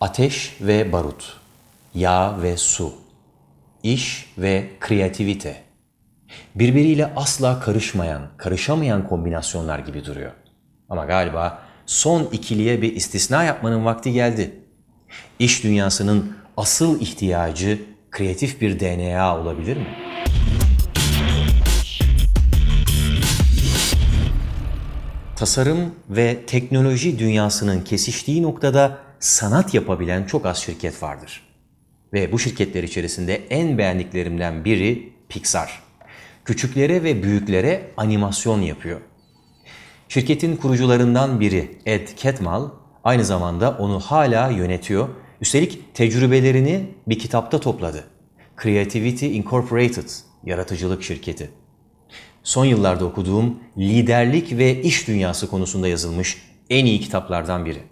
Ateş ve barut, yağ ve su, iş ve kreativite. Birbiriyle asla karışmayan, karışamayan kombinasyonlar gibi duruyor. Ama galiba son ikiliye bir istisna yapmanın vakti geldi. İş dünyasının asıl ihtiyacı kreatif bir DNA olabilir mi? Tasarım ve teknoloji dünyasının kesiştiği noktada sanat yapabilen çok az şirket vardır. Ve bu şirketler içerisinde en beğendiklerimden biri Pixar. Küçüklere ve büyüklere animasyon yapıyor. Şirketin kurucularından biri Ed Catmull aynı zamanda onu hala yönetiyor. Üstelik tecrübelerini bir kitapta topladı. Creativity Incorporated, yaratıcılık şirketi. Son yıllarda okuduğum liderlik ve iş dünyası konusunda yazılmış en iyi kitaplardan biri.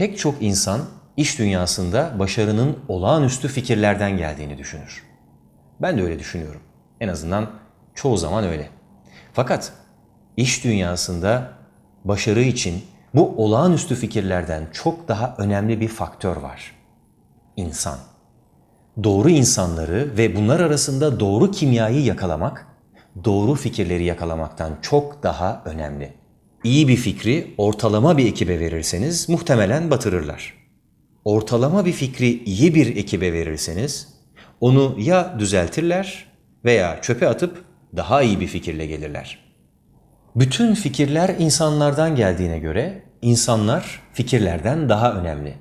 Pek çok insan iş dünyasında başarının olağanüstü fikirlerden geldiğini düşünür. Ben de öyle düşünüyorum. En azından çoğu zaman öyle. Fakat iş dünyasında başarı için bu olağanüstü fikirlerden çok daha önemli bir faktör var. İnsan. Doğru insanları ve bunlar arasında doğru kimyayı yakalamak, doğru fikirleri yakalamaktan çok daha önemli. İyi bir fikri ortalama bir ekibe verirseniz muhtemelen batırırlar. Ortalama bir fikri iyi bir ekibe verirseniz onu ya düzeltirler veya çöpe atıp daha iyi bir fikirle gelirler. Bütün fikirler insanlardan geldiğine göre insanlar fikirlerden daha önemli.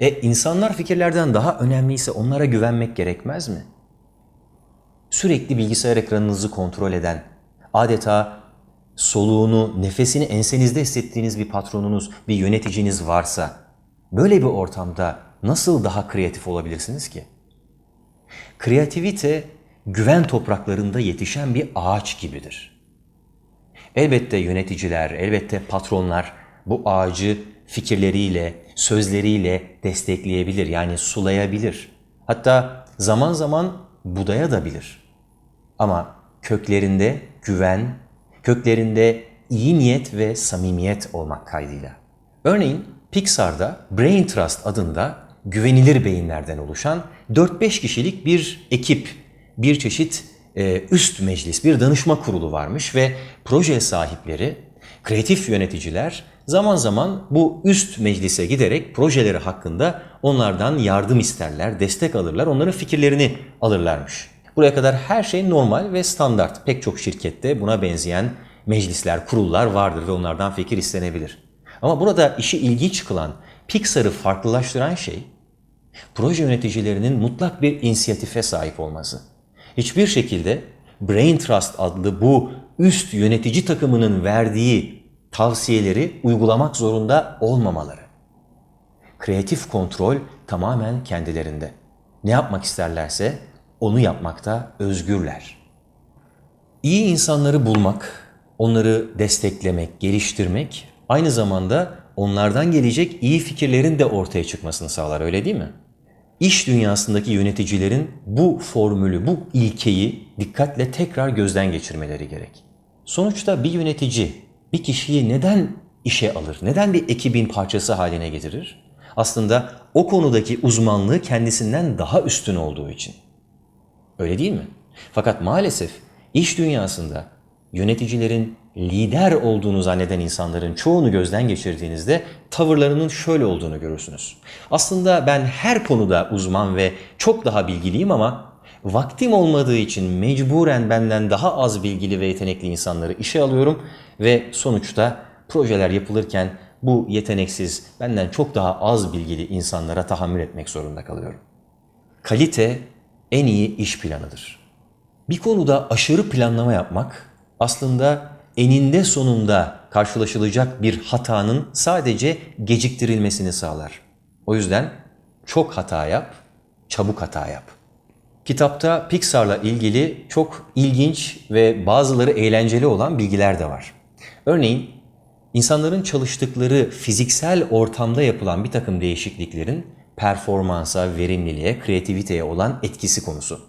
E insanlar fikirlerden daha önemliyse onlara güvenmek gerekmez mi? Sürekli bilgisayar ekranınızı kontrol eden, adeta soluğunu, nefesini ensenizde hissettiğiniz bir patronunuz, bir yöneticiniz varsa böyle bir ortamda nasıl daha kreatif olabilirsiniz ki? Kreativite güven topraklarında yetişen bir ağaç gibidir. Elbette yöneticiler, elbette patronlar bu ağacı fikirleriyle, sözleriyle destekleyebilir yani sulayabilir. Hatta zaman zaman budaya da bilir. Ama köklerinde güven, köklerinde iyi niyet ve samimiyet olmak kaydıyla. Örneğin Pixar'da Brain Trust adında güvenilir beyinlerden oluşan 4-5 kişilik bir ekip, bir çeşit e, üst meclis, bir danışma kurulu varmış ve proje sahipleri, kreatif yöneticiler zaman zaman bu üst meclise giderek projeleri hakkında onlardan yardım isterler, destek alırlar, onların fikirlerini alırlarmış. Buraya kadar her şey normal ve standart. Pek çok şirkette buna benzeyen meclisler, kurullar vardır ve onlardan fikir istenebilir. Ama burada işi ilginç kılan, Pixar'ı farklılaştıran şey, proje yöneticilerinin mutlak bir inisiyatife sahip olması. Hiçbir şekilde Brain Trust adlı bu üst yönetici takımının verdiği tavsiyeleri uygulamak zorunda olmamaları. Kreatif kontrol tamamen kendilerinde. Ne yapmak isterlerse onu yapmakta özgürler. İyi insanları bulmak, onları desteklemek, geliştirmek aynı zamanda onlardan gelecek iyi fikirlerin de ortaya çıkmasını sağlar öyle değil mi? İş dünyasındaki yöneticilerin bu formülü, bu ilkeyi dikkatle tekrar gözden geçirmeleri gerek. Sonuçta bir yönetici bir kişiyi neden işe alır? Neden bir ekibin parçası haline getirir? Aslında o konudaki uzmanlığı kendisinden daha üstün olduğu için. Öyle değil mi? Fakat maalesef iş dünyasında yöneticilerin lider olduğunu zanneden insanların çoğunu gözden geçirdiğinizde tavırlarının şöyle olduğunu görürsünüz. Aslında ben her konuda uzman ve çok daha bilgiliyim ama vaktim olmadığı için mecburen benden daha az bilgili ve yetenekli insanları işe alıyorum ve sonuçta projeler yapılırken bu yeteneksiz, benden çok daha az bilgili insanlara tahammül etmek zorunda kalıyorum. Kalite en iyi iş planıdır. Bir konuda aşırı planlama yapmak aslında eninde sonunda karşılaşılacak bir hatanın sadece geciktirilmesini sağlar. O yüzden çok hata yap, çabuk hata yap. Kitapta Pixar'la ilgili çok ilginç ve bazıları eğlenceli olan bilgiler de var. Örneğin insanların çalıştıkları fiziksel ortamda yapılan bir takım değişikliklerin performansa, verimliliğe, kreativiteye olan etkisi konusu.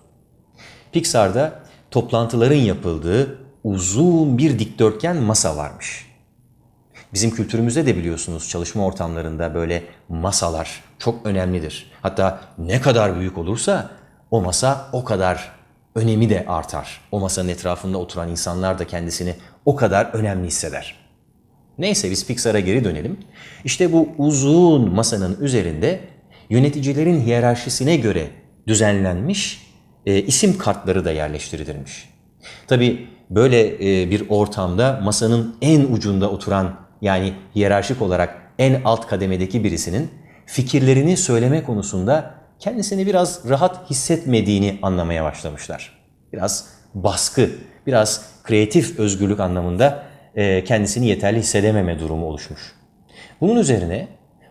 Pixar'da toplantıların yapıldığı uzun bir dikdörtgen masa varmış. Bizim kültürümüzde de biliyorsunuz çalışma ortamlarında böyle masalar çok önemlidir. Hatta ne kadar büyük olursa o masa o kadar önemi de artar. O masanın etrafında oturan insanlar da kendisini o kadar önemli hisseder. Neyse biz Pixar'a geri dönelim. İşte bu uzun masanın üzerinde yöneticilerin hiyerarşisine göre düzenlenmiş e, isim kartları da yerleştirilmiş. Tabi böyle e, bir ortamda masanın en ucunda oturan yani hiyerarşik olarak en alt kademedeki birisinin fikirlerini söyleme konusunda kendisini biraz rahat hissetmediğini anlamaya başlamışlar. Biraz baskı, biraz kreatif özgürlük anlamında e, kendisini yeterli hissedememe durumu oluşmuş. Bunun üzerine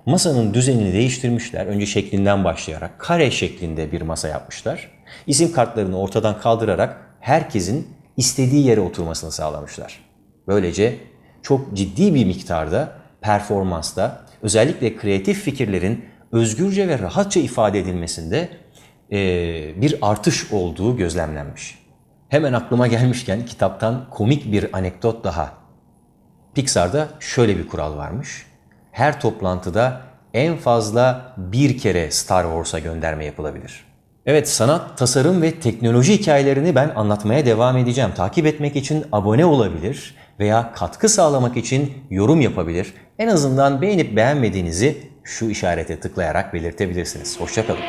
masanın düzenini değiştirmişler. Önce şeklinden başlayarak kare şeklinde bir masa yapmışlar. İsim kartlarını ortadan kaldırarak herkesin istediği yere oturmasını sağlamışlar. Böylece çok ciddi bir miktarda performansta özellikle kreatif fikirlerin özgürce ve rahatça ifade edilmesinde e, bir artış olduğu gözlemlenmiş. Hemen aklıma gelmişken kitaptan komik bir anekdot daha. Pixar'da şöyle bir kural varmış. Her toplantıda en fazla bir kere Star Wars'a gönderme yapılabilir. Evet sanat, tasarım ve teknoloji hikayelerini ben anlatmaya devam edeceğim. Takip etmek için abone olabilir veya katkı sağlamak için yorum yapabilir. En azından beğenip beğenmediğinizi şu işarete tıklayarak belirtebilirsiniz. Hoşçakalın.